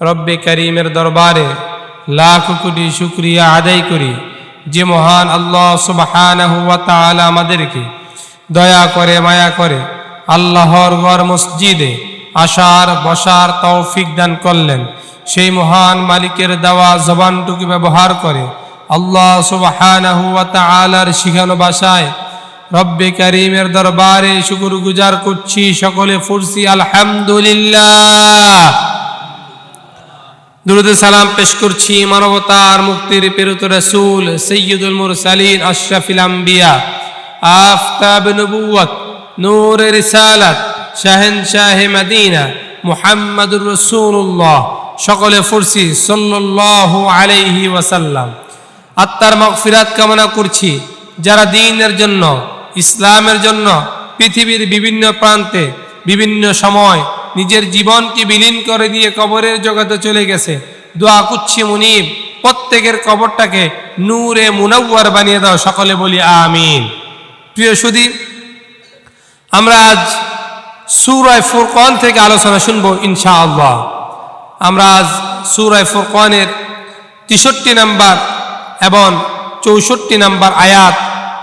রব্বে করিমের দরবারে লাখ কোটি শুক্রিয়া আদায় করি যে মহান আল্লাহ সুবহানাহু ওয়া আমাদেরকে দয়া করে, মায়া করে আল্লাহর ঘর মসজিদে আসার, বসার তৌফিক দান করলেন। সেই মহান মালিকের দেওয়া জবানটুকু ব্যবহার করে আল্লাহ সুবহানাহু ওয়া তাআলার শিখানো ভাষায় রব্বে করিমের দরবারে শুকুর গুজার করছি সকলে, ফুরসি আলহামদুলিল্লাহ। দুরুদে সালাম পেশ করছি মানবতার মুক্তির পেরুত রসুল সৈয়দুল মুরসালিন আশরাফিল আম্বিয়া। আফতাব নবুয়ত নূর রিসালাত শাহেন শাহে মদিনা, মুহাম্মাদুর রসুল্লাহ সকলে ফুরসি, সাল্লাল্লাহু আলাইহি ওয়াসাল্লাম। আত্মার মাগফিরাত কামনা করছি, যারা দিনের জন্য, ইসলামের জন্য, পৃথিবীর বিভিন্ন প্রান্তে, বিভিন্ন সময় নিজের জীবনকে বিলীন করে দিয়ে কবরের জগতে চলে গেছে। দোয়া কুচ্ছি মুনিব, প্রত্যেকের কবরটাকে নূরে মুনাব্বার বানিয়ে দাও, সকলে বলি আমিন। প্রিয় সুদী আমরা আজ সুরায় ফুরকন থেকে আলোচনা শুনব ইনশাআল্লাহ। আমরা আজ সুরায় ফুরকনের তেষট্টি নাম্বার এবং চৌষট্টি নাম্বার আয়াত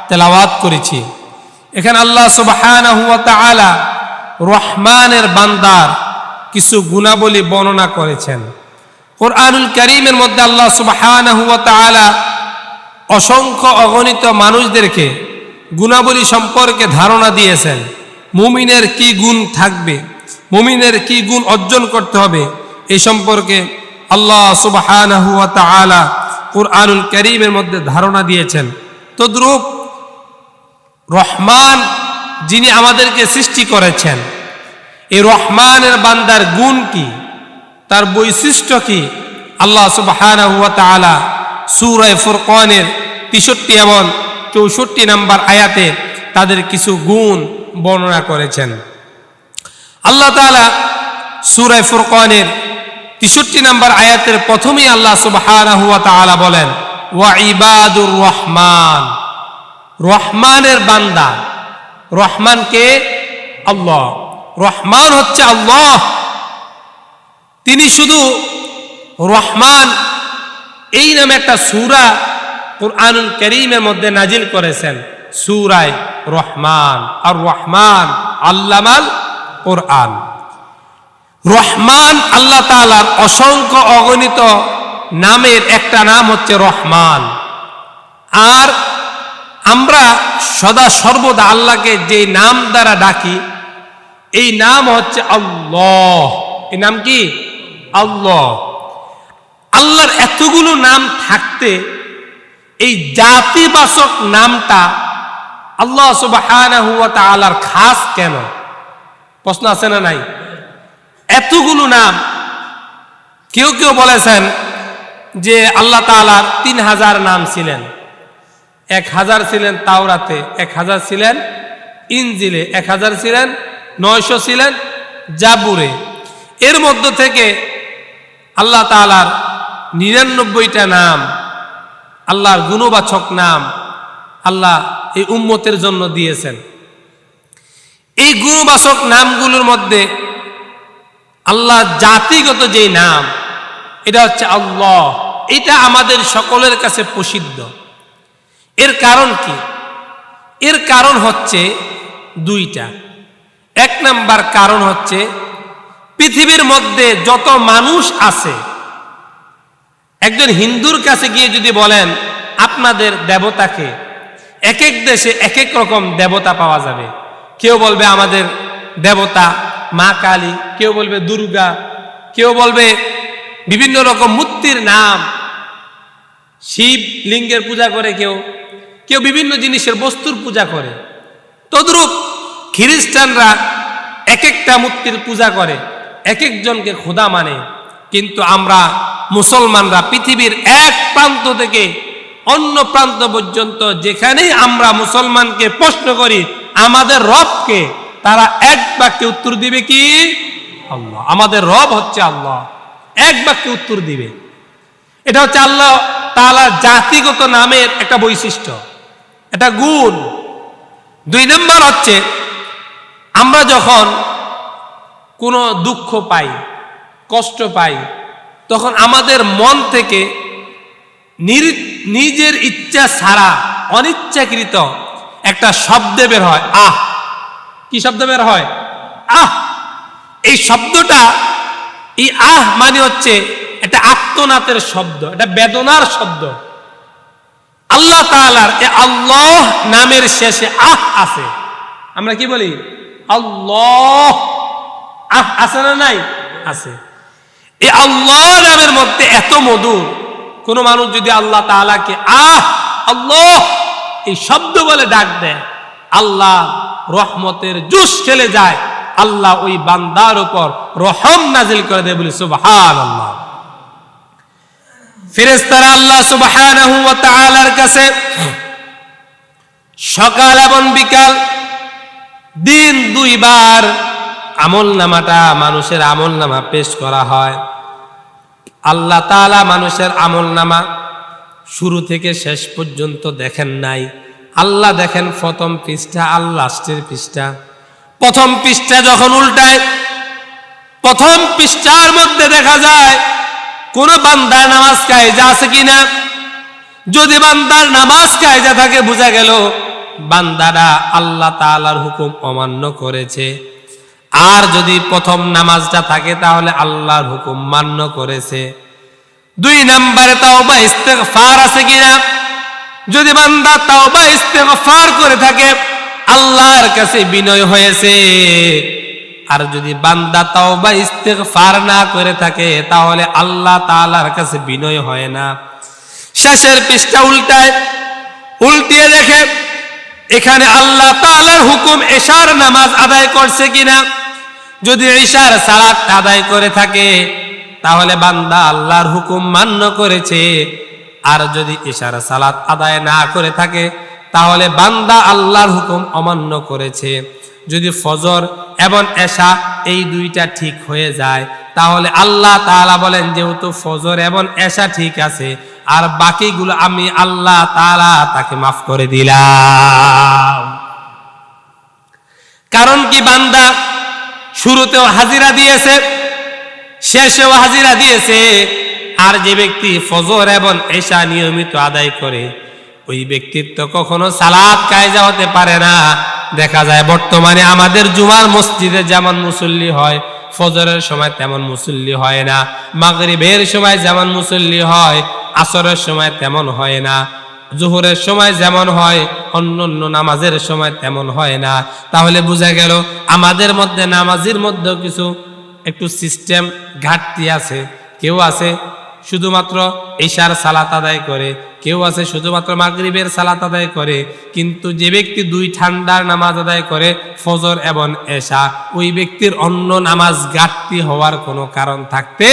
তেলাওয়াত করেছি। এখানে আল্লাহ তাআলা রহমানের বান্দার কিছু গুণাবলী বর্ণনা করেছেন। কোরআনুল করিমের মধ্যে আল্লাহ তাআলা অসংখ্য অগণিত মানুষদেরকে গুণাবলী সম্পর্কে ধারণা দিয়েছেন। মুমিনের কি গুণ থাকবে? মুমিনের কি গুণ অর্জন করতে হবে? এই সম্পর্কে আল্লাহ তাআলা কোরআনুল করিমের মধ্যে ধারণা দিয়েছেন। তদ্রূপ রহমান যিনি আমাদেরকে সৃষ্টি করেছেন। এই রহমানের বান্দার গুণ কি? তার বৈশিষ্ট্য কি? আল্লাহ সুবহানাহু ওয়া তাআলা সূরা ফুরকানের 63 এবং চৌষট্টি নাম্বার আয়াতে তাদের কিছু গুণ বর্ণনা করেছেন। আল্লাহ তাআলা সূরা ফুরকানের 63 নাম্বার আয়াতের প্রথমেই আল্লাহ সুবহানাহু ওয়া তাআলা বলেন, ওয়া ইবাদুর রহমান। রহমানের বান্দা রহমান কে? আল্লাহ। রহমান হচ্ছে আল্লাহ। তিনি শুধু রহমান এই নামে একটা সুরা কোরআনুল করিমের মধ্যে নাজিল করেছেন। সুরায় রহমান। আর রহমান আল্লামাল কোরআন। রহমান আল্লাহ তালার অসংখ্য অগণিত নামের একটা নাম হচ্ছে রহমান। আর আমরা সদা সর্বদা আল্লাহকে যে নাম দ্বারা ডাকি, এই নাম হচ্ছে আল্লাহ। এই নাম কি? আল্লাহ। আল্লাহর এতগুলো নাম থাকতে এই জাতিবাচক নামটা আল্লাহ ওয়া তাআলার খাস কেন? প্রশ্ন আছে না নাই? এতগুলো নাম কেউ কেউ বলেছেন যে আল্লাহ তাআলার তিন হাজার নাম ছিলেন। এক হাজার ছিলেন তাওরাতে, এক হাজার ছিলেন ইনজিলে, এক হাজার ছিলেন নয়শো ছিলেন জাবুরে। এর মধ্য থেকে আল্লাহ তালার নিরানব্বইটা নাম, আল্লাহর গুণবাচক নাম আল্লাহ এই উম্মতের জন্য দিয়েছেন। এই গুণবাচক নামগুলোর মধ্যে আল্লাহ জাতিগত যেই নাম, এটা হচ্ছে আল্লাহ। এটা আমাদের সকলের কাছে প্রসিদ্ধ। এর কারণ কি? এর কারণ হচ্ছে দুইটা। এক নাম্বার কারণ হচ্ছে পৃথিবীর মধ্যে যত মানুষ আছে, একজন হিন্দুর কাছে গিয়ে যদি বলেন, আপনাদের দেবতাকে এক এক দেশে এক এক রকম দেবতা পাওয়া যাবে। কেউ বলবে, আমাদের দেবতা মা কালী। কেউ বলবে, দুর্গা। কেউ বলবে, বিভিন্ন রকম মূর্তির নাম। শিব লিঙ্গের পূজা করে কেউ কেউ বিভিন্ন জিনিসের বস্তুর পূজা করে। তদ্রূপ খ্রিস্টানরা এক একটা মূর্তির পূজা করে এক একজনকে খোদা মানে। কিন্তু আমরা মুসলমানরা পৃথিবীর এক প্রান্ত থেকে অন্য প্রান্ত পর্যন্ত যেখানেই আমরা মুসলমানকে প্রশ্ন করি, আমাদের রবকে, তারা এক বাক্যে উত্তর দিবে কি? আল্লাহ। আমাদের রব হচ্ছে আল্লাহ। এক বাক্যে উত্তর দিবে। এটা হচ্ছে আল্লাহ তালা জাতিগত নামের একটা বৈশিষ্ট্য। এটা গুণ। দুই নম্বর হচ্ছে, আমরা যখন কোনো দুঃখ পাই, কষ্ট পাই, তখন আমাদের মন থেকে নিজের ইচ্ছা ছাড়া, অনিচ্ছাকৃত একটা শব্দ বের হয়, আহ! কি শব্দ বের হয়? আহ! এই শব্দটা, এই আহ মানে হচ্ছে একটা আত্মনাথের শব্দ, এটা বেদনার শব্দ। আল্লাহ তাআলার এ আল্লাহ নামের শেষে আহ আছে। আমরা কি বলি? আল্লাহ। আহ আছে না নাই? আছে। এই আল্লাহ নামের মধ্যে এত মধুর কোন মানুষ যদি আল্লাহ তাআলাকে আহ, আল্লাহ, এই শব্দ বলে ডাক দেয়, আল্লাহ রহমতের জুস খেলে যায়, আল্লাহ ওই বান্দার উপর রহম নাজিল করে দেয় বলি সুবহান আল্লাহ ফেরেস্তারা আল্লাহ ওয়া তাআলার কাছে সকাল এবং বিকাল দিন দুইবার আমল নামাটা মানুষের আমল নামা পেশ করা হয়। আল্লাহ তাআলা মানুষের আমল নামা শুরু থেকে শেষ পর্যন্ত দেখেন নাই। আল্লাহ দেখেন প্রথম পৃষ্ঠা আর লাস্টের পৃষ্ঠা। প্রথম পৃষ্ঠা যখন উল্টায়, প্রথম পৃষ্ঠার মধ্যে দেখা যায় কোন বান্দার নামাজ কায়জা আছে কিনা? যদি বান্দার নামাজ কায়জা থাকে, বোঝা গেল বান্দারা আল্লাহ তাআলার হুকুম অমান্য করেছে। আর যদি প্রথম নামাজটা থাকে, তাহলে আল্লাহর হুকুম মান্য করেছে। দুই নম্বরে তাওবা ইস্তেগফার আছে কিনা? যদি বান্দা তাওবা ইস্তেগফার করে থাকে, আল্লাহর কাছে বিনয় হয়েছে। আর যদি বান্দা তাওবা ইস্তেগফার না করে থাকে, তাহলে আল্লাহ তাআলার কাছে বিনয় হয় না। শেষের পৃষ্ঠা উল্টায়, উল্টিয়ে দেখে, এখানে আল্লাহ তাআলার হুকুম এশার নামাজ আদায় করছে কিনা? যদি ঈশার সালাত আদায় করে থাকে, তাহলে বান্দা আল্লাহর হুকুম মান্য করেছে। আর যদি ঈশার সালাত আদায় না করে থাকে, তাহলে বান্দা আল্লাহর হুকুম অমান্য করেছে। যদি ফজর এবং এশা এই দুইটা ঠিক হয়ে যায়, তাহলে আল্লাহ তাআলা বলেন যেহেতু ফজর এবং এশা ঠিক আছে, আর বাকিগুলো আমি আল্লাহ তাআলা তাকে মাফ করে দিলাম। কারণ কি বান্দা শুরুতেও হাজিরা দিয়েছে, শেষেও হাজিরা দিয়েছে, আর যে ব্যক্তি ফজর এবং এশা নিয়মিত আদায় করে, ওই ব্যক্তির তো কখনো সালাদ কায়জা হতে পারে না। দেখা যায়, বর্তমানে আমাদের জুমার মসজিদে যেমন মুসল্লি হয়, ফজরের সময় তেমন মুসল্লি হয় না, মাগরিবের সময় যেমন মুসল্লি হয়, আসরের সময় তেমন হয় না, জোহরের সময় যেমন হয় অন্য অন্য নামাজের সময় তেমন হয় না। তাহলে বোঝা গেল, আমাদের মধ্যে নামাজের মধ্যেও কিছু, একটু সিস্টেম ঘাটতি আছে, কেউ আছে শুধুমাত্র ঈশার সালাত আদায় করে। কেউ আছে শুধুমাত্র মাগরিবের সালাত আদায় করে, কিন্তু যে ব্যক্তি দুই ঠান্ডার নামাজ আদায় করে, ফজর এবং এশা, ওই ব্যক্তির অন্য নামাজ ঘাটতি হওয়ার কোনো কারণ থাকতে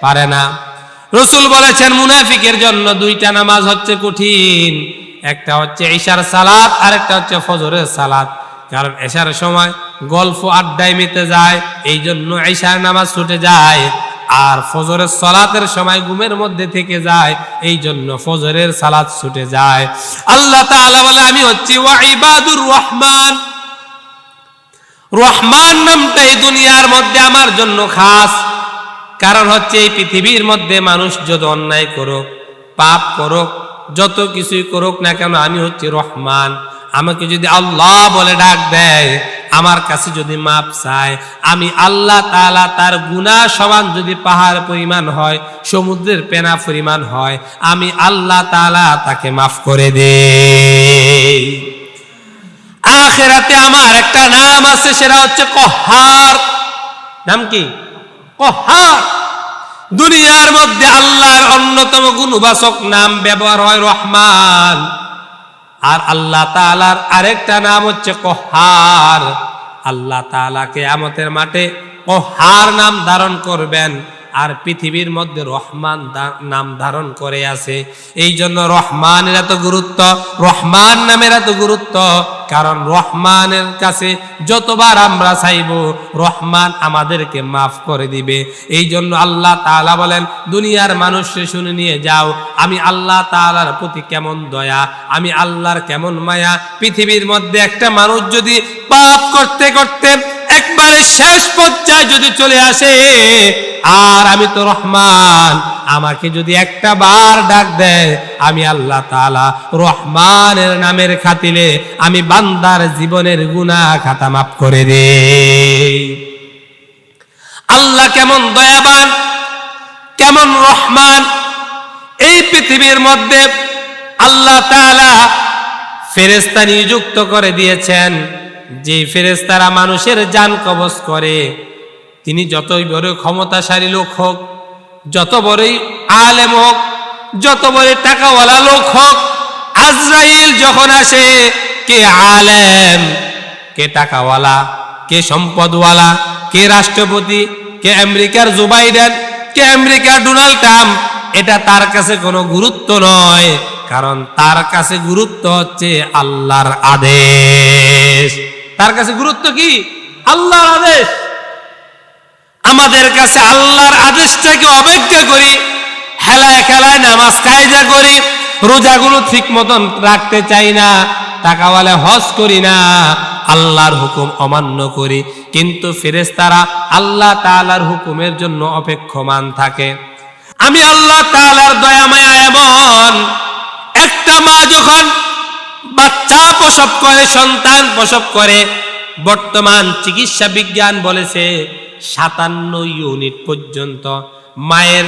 পারে না। রসুল বলেছেন, মুনাফিকের জন্য দুইটা নামাজ হচ্ছে কঠিন। একটা হচ্ছে ঈশার সালাত আর একটা হচ্ছে ফজরের সালাত। কারণ এশার সময় গল্প আড্ডায় মেতে যায় এই জন্য ঈশার নামাজ ছুটে যায়। আর ফজরের সালাতের সময় ঘুমের মধ্যে থেকে যায় এই জন্য ফজরের সালাত ছুটে যায়। আল্লাহ তাআলা বলে, আমি হচ্ছি ওয়া ইবাদুর রহমান। রহমান নামটা এই দুনিয়ার মধ্যে আমার জন্য খাস। কারণ হচ্ছে এই পৃথিবীর মধ্যে মানুষ যত অন্যায় করুক, পাপ করুক, যত কিছুই করুক না কেন, আমি হচ্ছি রহমান। আমাকে যদি আল্লাহ বলে ডাক দেয় আমার কাছে যদি মাপ চায়, আমি আল্লাহ তালা তার গুনাহ সমান যদি পাহাড় পরিমাণ হয়, সমুদ্রের পেনা পরিমাণ হয়, আমি আল্লাহ তালা তাকে মাফ করে দেই। আখেরাতে আমার একটা নাম আছে, সেটা হচ্ছে কহার। নাম কি? কহার। দুনিয়ার মধ্যে আল্লাহর অন্যতম গুণবাচক নাম ব্যবহার হয় রহমান। আর আল্লাহ তালার আরেকটা নাম হচ্ছে কহার। আল্লাহ তালা কেয়ামতের মাঠে কহার নাম ধারণ করবেন। আর পৃথিবীর মধ্যে রহমান নাম ধারণ করে আছে। এই জন্য রহমানের এত গুরুত্ব, রহমান নামের এত গুরুত্ব, কারণ রহমানের কাছে যতবার আমরা চাইব, রহমান আমাদেরকে মাফ করে দিবে। এই জন্য আল্লাহ তাআলা বলেন, দুনিয়ার মানুষকে শুনে নিয়ে যাও, আমি আল্লাহ তাআলার প্রতি কেমন দয়া, আমি আল্লাহর কেমন মায়া। পৃথিবীর মধ্যে একটা মানুষ যদি পাপ করতে করতে একবার শেষ পর্যায়ে যদি চলে আসে, আর আমি তো রহমান, আমাকে যদি একটা বার ডাক দেয়, আমি আল্লাহ তাআলা রহমানের নামের খাতিলে আমি বান্দার জীবনের গুনাহ খাতা মাফ করে দেই। আল্লাহ কেমন দয়াবান, কেমন রহমান, এই পৃথিবীর মধ্যে আল্লাহ তাআলা ফেরেস্তা নিযুক্ত করে দিয়েছেন। যে ফেরেস্তারা মানুষের যান কবজ করে, তিনি যতই বড় ক্ষমতাশালী লোক হোক, যত বড়ই আলেম হোক, যত বড় টাকাওয়ালা লোক হোক, আজরাইল যখন আসে, কে আলেম, কে টাকাওয়ালা, কে সম্পদওয়ালা, কে রাষ্ট্রপতি, কে আমেরিকার জো বাইডেন কে আমেরিকার ডোনাল্ড ট্রাম্প, এটা তার কাছে কোনো গুরুত্ব নয়, কারণ তার কাছে গুরুত্ব হচ্ছে আল্লাহর আদেশ। তার কাছে গুরুত্ব কি? আল্লাহর আদেশ। আমাদের কাছে আল্লাহর আদেশটাকে অবজ্ঞা করি, হেলায় খেলায় নামাজ কায়দা করি, রোজাগুলো ঠিক মতন রাখতে চাই না, টাকাওয়ালা হজ করি না, আল্লাহর হুকুম অমান্য করি। কিন্তু ফেরেশতারা আল্লাহ তাআলার হুকুমের জন্য অপেক্ষমান থাকে। আমি আল্লাহ তাআলার দয়া মায়া এমন, একটা মা যখন বাচ্চা প্রসব করে, সন্তান প্রসব করে। বর্তমান চিকিৎসা বিজ্ঞান বলেছে, সাতান্ন ইউনিট পর্যন্ত মায়ের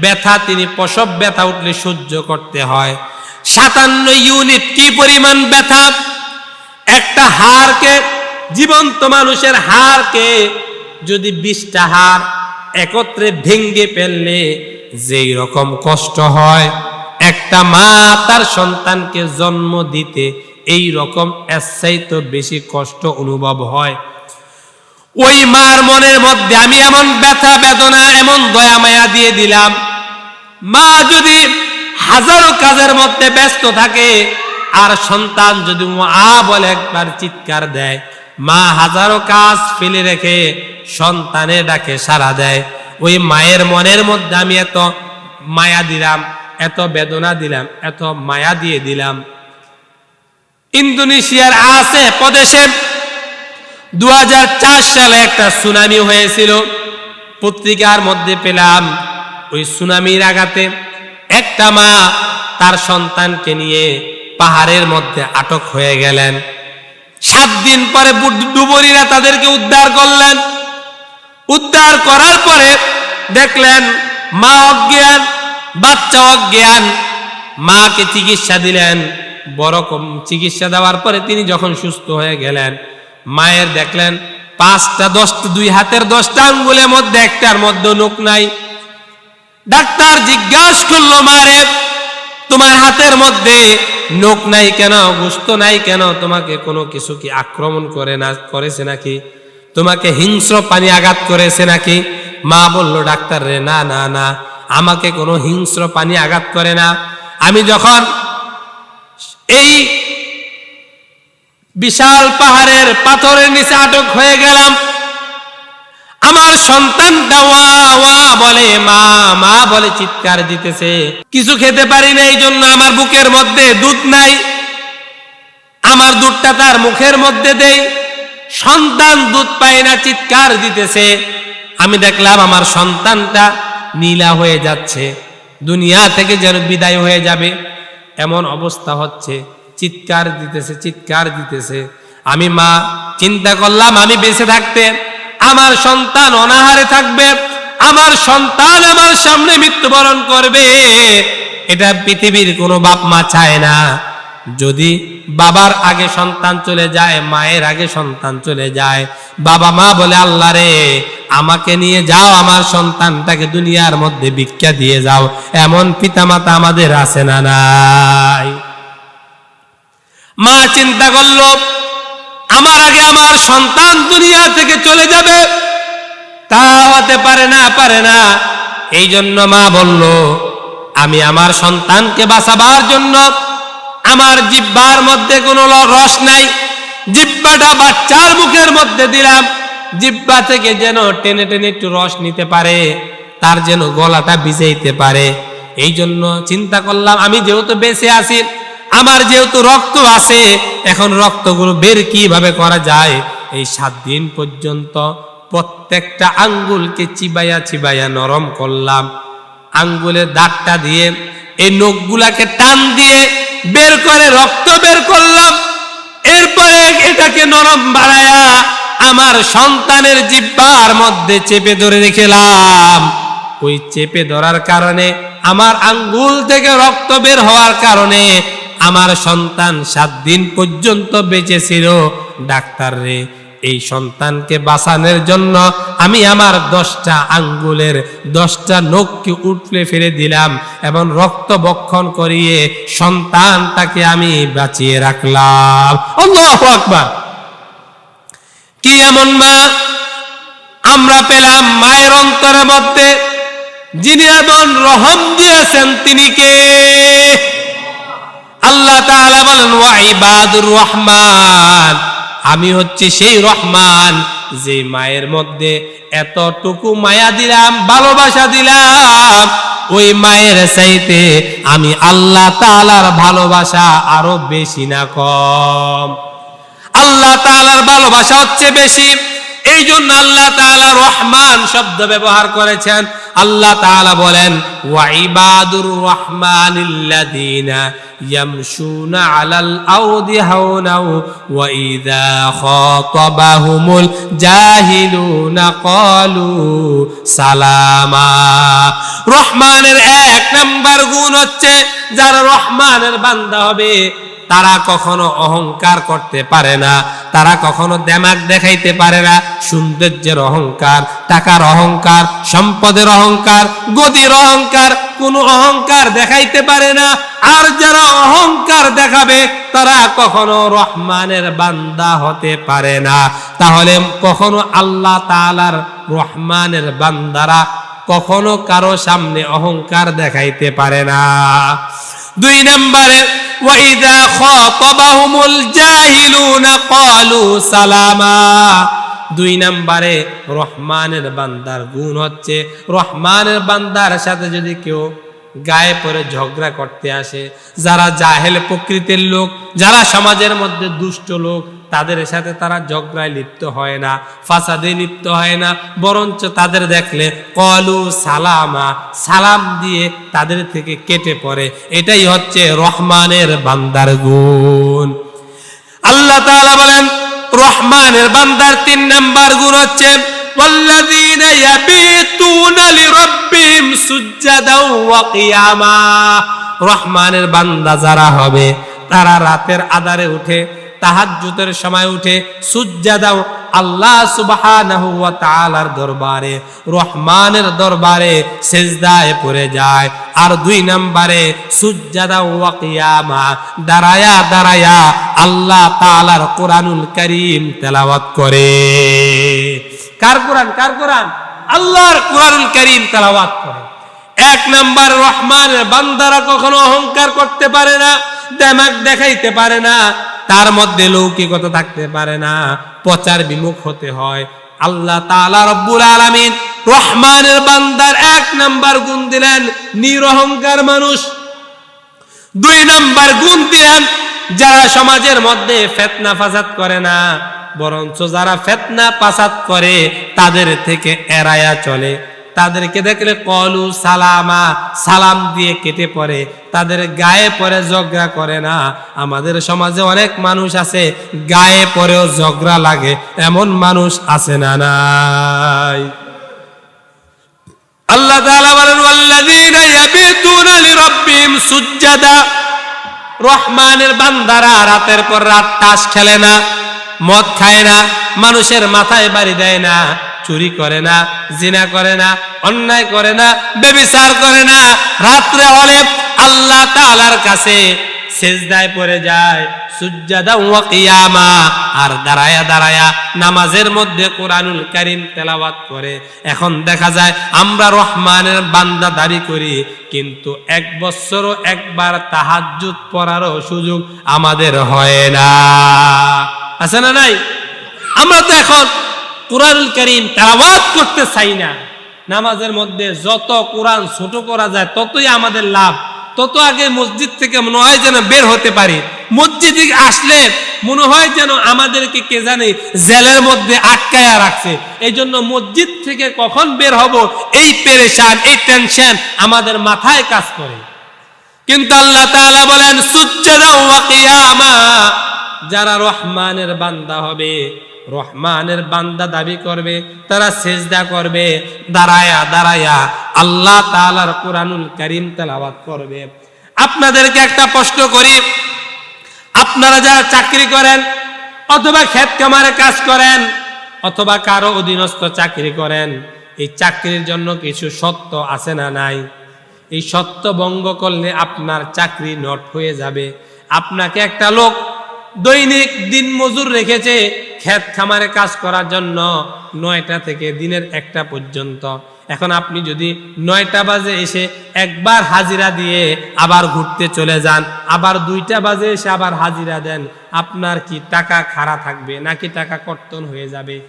ব্যথা, তিনি প্রসব ব্যথা উঠলে সহ্য করতে হয়। সাতান্ন ইউনিট কি পরিমাণ ব্যথা? একটা হাড়কে, জীবন্ত মানুষের হাড়কে যদি বিশটা হাড় একত্রে ভেঙ্গে ফেললে যেই রকম কষ্ট হয়। একটা মা তার সন্তানকে জন্ম দিতে এই রকম তো বেশি কষ্ট অনুভব হয়। ওই মার মনের মধ্যে আমি এমন ব্যথা বেদনা, এমন দয়া মায়া দিয়ে দিলাম, মা যদি হাজারো কাজের মধ্যে ব্যস্ত থাকে আর সন্তান যদি আ বলে একবার চিৎকার দেয়, মা হাজারো কাজ ফেলে রেখে সন্তানের ডাকে সাড়া দেয়। ওই মায়ের মনের মধ্যে আমি এত মায়া দিলাম এত বেদনা দিলাম, এত মায়া দিয়ে দিলাম। ইন্দোনেশিয়ার আছে, প্রদেশে দু সালে একটা সুনামি হয়েছিল। পত্রিকার মধ্যে পেলাম ওই সুনামির আঘাতে। একটা মা তার সন্তানকে নিয়ে পাহাড়ের মধ্যে আটক হয়ে গেলেন। সাত দিন পরে ডুবুরিরা তাদেরকে উদ্ধার করলেন। উদ্ধার করার পরে দেখলেন মা অজ্ঞান বাচ্চা অজ্ঞান মাকে চিকিৎসা দিলেন। বড় চিকিৎসা দেওয়ার পরে তিনি যখন সুস্থ হয়ে গেলেন, মায়ের দেখলেন, পাঁচটা দশটা, দুই হাতের দশটা আঙ্গুলের মধ্যে, একটার মধ্যে নোক নাই। ডাক্তার জিজ্ঞাস করল মারে তোমার হাতের মধ্যে নোক নাই কেন, গোস্ত নাই কেন? তোমাকে কোনো কিছু কি আক্রমণ করে না, করেছে নাকি? তোমাকে হিংস্র পানি আঘাত করেছে নাকি? মা বলল, ডাক্তার রে, না না না। আমাকে কোনো হিংস্র পানি আঘাত করে না। আমি যখন এই বিশাল পাহাড়ের পাথরের নিচে আটক হয়ে গেলাম, আমার ওয়া বলে, মা মা, বলে চিৎকার দিতেছে। কিছু খেতে পারি না এই জন্য আমার বুকের মধ্যে দুধ নাই। আমার দুধটা তার মুখের মধ্যে দেই। সন্তান দুধ পায় না, চিৎকার দিতেছে। আমি দেখলাম আমার সন্তানটা নীলা হয়ে যাচ্ছে। দুনিয়া থেকে যেন বিদায় হয়ে যাবে। এমন অবস্থা হচ্ছে। চিৎকার দিতেছে চিৎকার দিতেছে। আমি মা, চিন্তা করলাম আমি বেঁচে থাকতে। আমার সন্তান অনাহারে থাকবে। আমার সন্তান আমার সামনে মৃত্যুবরণ করবে। এটা পৃথিবীর কোনো বাপ মা চায় না। যদি বাবার আগে সন্তান চলে যায়, মায়ের আগে সন্তান চলে যায়, বাবা মা বলে, আল্লাহ রে, আমাকে নিয়ে যাও, আমার সন্তানটাকে দুনিয়ার মধ্যে ভিক্ষা দিয়ে যাও। এমন পিতামাতা আমাদের আছে না নাই? মা চিন্তা করল, আমার আগে আমার সন্তান দুনিয়া থেকে চলে যাবে তা হতে পারে না পারে না। এই জন্য মা বলল, আমি আমার সন্তানকে বাঁচাবার জন্য আমার জিব্বার মধ্যে কোনো রস নাই। জিব্বাটা বাচ্চার মুখের মধ্যে দিলাম। জিব্বা থেকে যেন টেনে টেনে একটু রস নিতে পারে, তার যেন গলাটা ভিজাইতে পারে। এই জন্য চিন্তা করলাম, আমি যেহেতু বেঁচে আছি, আমার যেহেতু রক্ত আছে, এখন রক্তগুলো বের কীভাবে করা যায়? এই সাত দিন পর্যন্ত প্রত্যেকটা আঙ্গুলকে চিবাইয়া চিবাইয়া নরম করলাম। আঙ্গুলের দাগটা দিয়ে, এই নখগুলাকে টান দিয়ে বের করে, রক্ত বের করলাম এরপরে এটাকে নরম বাড়ায়া আমার সন্তানের জিব্বার মধ্যে চেপে ধরে রেখেলাম। ওই চেপে ধরার কারণে, আমার আঙ্গুল থেকে রক্ত বের হওয়ার কারণে আমার সন্তান সাত দিন পর্যন্ত বেঁচে ছিল। ডাক্তার রে এই সন্তানকে বাঁচানোর জন্য আমি আমার দশটা আঙ্গুলের দশটা নখকে উঠলে ফেলে দিলাম এবং রক্ত বক্ষণ করিয়ে সন্তানটাকে আমি বাঁচিয়ে রাখলাম। আল্লাহু আকবার। কি এমন মা? আমরা পেলাম মায়ের অন্তরের মধ্যে, যিনি এমন রহম দিয়েছেন, তিনি কে? আল্লাহ তাআলা বলেন, ওয়া ইবাদুর রহমান। আমি হচ্ছে সেই রহমান, যে মায়ের মধ্যে এতটুকু মায়া দিলাম, ভালোবাসা দিলাম, ওই মায়ের চাইতে আমি আল্লাহ তালার ভালোবাসা আরও বেশি না কম। আল্লাহ তালার ভালোবাসা হচ্ছে বেশি। এই জন্য আল্লাহ তাআলা রহমান শব্দ ব্যবহার করেছেন। আল্লাহ তাআলা বলেন, ওয়া ইবাদুর রহমানিল্লাযীনা ইয়ামশুনা আলাল আরদি হাওনাও ওয়া ইযা সালামা। রহমানের এক নাম্বার গুণ হচ্ছে, যারা রহমানের বান্দা তারা কখনো অহংকার করতে পারে না। তারা কখনো দেমাগ দেখাইতে পারে না। সৌন্দর্যের অহংকার, টাকার অহংকার, সম্পদের অহংকার গতির অহংকার, কোনো অহংকার দেখাইতে পারে না। আর যারা অহংকার দেখাবে, তারা কখনো রহমানের বান্দা হতে পারে না। তাহলে কখনো আল্লাহ তালার রহমানের বান্দারা কখনো কারও সামনে অহংকার দেখাইতে পারে না। দুই নম্বরে, ওয়াইদা খাতাবাহুমুল জাহিলুন ক্বালু সালামা। দুই নম্বরে, রহমানের বান্দার গুণ হচ্ছে। রহমানের বান্দার সাথে যদি কেউ গায়ে পরে ঝগড়া করতে আসে। যারা জাহেল প্রকৃতির লোক, যারা সমাজের মধ্যে দুষ্ট লোক, তাদের সাথে তারা ঝগড়ায় লিপ্ত হয় না, ফাসাদে লিপ্ত হয় না। বরঞ্চ তাদের দেখলে, কলু সালামা সালাম দিয়ে তাদের থেকে কেটে পড়ে। এটাই হচ্ছে রহমানের বান্দার গুণ। আল্লাহ তাআলা বলেন, রহমানের বান্দার তিন নাম্বার গুণ হচ্ছে والذين يبيتون لربهم سجدا وقياما রহমানের বান্দা যারা হবে তারা রাতের আধারে উঠে তাহাজ্জুদের সময় উঠে সুজ্জাদাও আল্লাহ সুবহানাহু ওয়া তাআলার দরবারে রহমানের দরবারে সেজদায় পড়ে যায় আর দুই নম্বরে সুজ্জাদা ওয়া কিয়ামা দাঁড়ায়া দাঁড়ায়া আল্লাহ তাআলার কোরআনুল কারীম তেলাওয়াত করে কার কোরআন? কার কোরআন? আল্লাহর কোরআনুল কারীম তেলাওয়াত করে। এক নাম্বার, রহমানের বান্দারা কখনো অহংকার করতে পারে না দেমাগ দেখাইতে পারে না, তার মধ্যে লৌকিকতা থাকতে পারে না, প্রচার বিমুখ হতে হয়। আল্লাহ তাআলা রব্বুল আলামিন রহমানের বান্দার এক নাম্বার গুণ দিলেন, নিরহংকার মানুষ। দুই নাম্বার গুণ দিলেন, যারা সমাজের মধ্যে ফেতনা ফাসাদ করে না। বরঞ্চ যারা ফেতনা ফাসাদ করে, তাদের থেকে এড়ায়া চলে। তাদেরকে দেখলে কলু সালামা, সালাম দিয়ে কেটে পড়ে। তাদের গায়ে পরে ঝগড়া করে না। আমাদের সমাজে অনেক মানুষ আছে, গায়ে পরেও ঝগড়া লাগে। এমন মানুষ আছে না নাই। আল্লাহ তাআলা বলেন, ওয়াল্লাযীনা ইয়াবিতুনা লিরাব্বিহিম সুজ্জাদা। রহমানের বান্দারা রাতের পর রাত তাস খেলে না। মদ খায় না, মানুষের মাথায় বাড়ি দেয় না, চুরি করে না, জিনা করে না, অন্যায় করে না বেবিচার করে না। রাত্রে হলে আল্লাহ তাআলার কাছে সেজদায় পড়ে যায়, সুজ্জাদা ওয়া আর দাঁড়ায়া দাঁড়ায়া নামাজের মধ্যে কোরআনুল কারীম তেলাওয়াত করে। এখন দেখা যায়, আমরা রহমানের বান্দা দাবি করি, কিন্তু এক বছরও একবার তাহাজ্জুদ পড়ারও সুযোগ আমাদের হয় না। আছে না নাই? আমরা তো এখন কোরআনুল কারীম তেলাওয়াত করতে চাই না। নামাজের মধ্যে যত কোরআন ছোট করা যায়, ততই আমাদের লাভ। তত আগে মসজিদ থেকে মনে হয় যেন বের হতে পারি। মসজিদে আসলে মনে হয় যেন আমাদেরকে কে জানে জেলের মধ্যে আটকায়া রাখছে। এই জন্য মসজিদ থেকে কখন বের হব, এই পেরেশান, এই টেনশন আমাদের মাথায় কাজ করে। কিন্তু আল্লাহ বলেন সুজ্জাদা ওয়া কিয়ামা। যারা রহমানের বান্দা হবে, রহমানের বান্দা দাবি করবে, তারা সেজদা করবে, দাঁড়ায়া দাঁড়ায়া আল্লাহ তাআলার কোরআনুল কারীম তেলাওয়াত করবে। আপনাদেরকে একটা প্রশ্ন করি, আপনারা যারা চাকরি করেন অথবা ক্ষেত কামারে কাজ করেন অথবা কারও অধীনস্থ চাকরি করেন, এই চাকরির জন্য কিছু সত্য আছে না নাই? এই সত্য ভঙ্গ করলে আপনার চাকরি নট হয়ে যাবে। আপনাকে একটা লোক দৈনিক দিন মজুর রেখেছে ক্ষেত খামারে কাজ করার জন্য নয়টা থেকে দিনের একটা পর্যন্ত। এখন আপনি যদি নয়টা বাজে এসে একবার হাজিরা দিয়ে আবার ঘুরতে চলে যান, আবার দুইটা বাজে এসে আবার হাজিরা দেন, আপনার কি টাকা খাড়া থাকবে নাকি টাকা কর্তন হয়ে যাবে?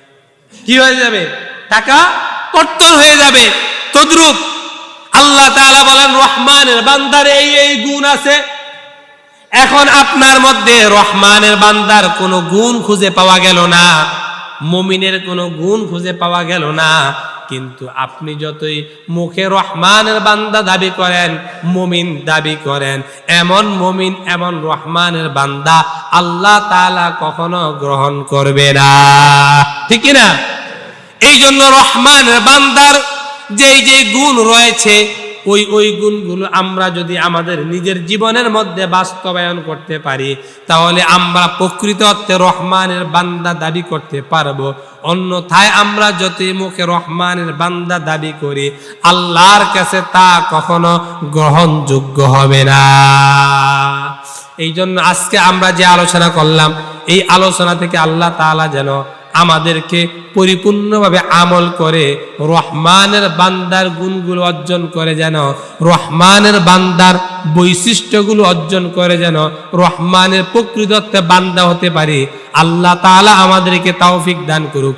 কি হয়ে যাবে? টাকা কর্তন হয়ে যাবে। তদ্রুপ আল্লাহ তাআলা বলেন, রহমানের বান্দার এই এই গুণ আছে এখন আপনার মধ্যে রহমানের বান্দার কোনো গুণ খুঁজে পাওয়া গেল না, মমিনের কোনো গুণ খুঁজে পাওয়া গেল না, কিন্তু আপনি যতই মুখে রহমানের বান্দা দাবি করেন, মমিন দাবি করেন, এমন মমিন, এমন রহমানের বান্দা আল্লাহ তালা কখনো গ্রহণ করবে না। ঠিক না এই জন্য রহমানের বান্দার যেই যে গুণ রয়েছে ওই ওই গুণগুলো আমরা যদি আমাদের নিজের জীবনের মধ্যে বাস্তবায়ন করতে পারি, তাহলে আমরা প্রকৃত অর্থে রহমানের বান্দা দাবি করতে পারব। অন্যথায় আমরা যতই মুখে রহমানের বান্দা দাবি করি, আল্লাহর কাছে তা কখনো গ্রহণযোগ্য হবে না। এই জন্য আজকে আমরা যে আলোচনা করলাম, এই আলোচনা থেকে আল্লাহ তাআলা যেন আমাদেরকে পরিপূর্ণভাবে আমল করে রহমানের বান্দার গুণগুলো অর্জন করে যেন, রহমানের বান্দার বৈশিষ্ট্যগুলো অর্জন করে যেন রহমানের প্রকৃতত্বে বান্দা হতে পারি। আল্লাহ তালা আমাদেরকে তৌফিক দান করুক।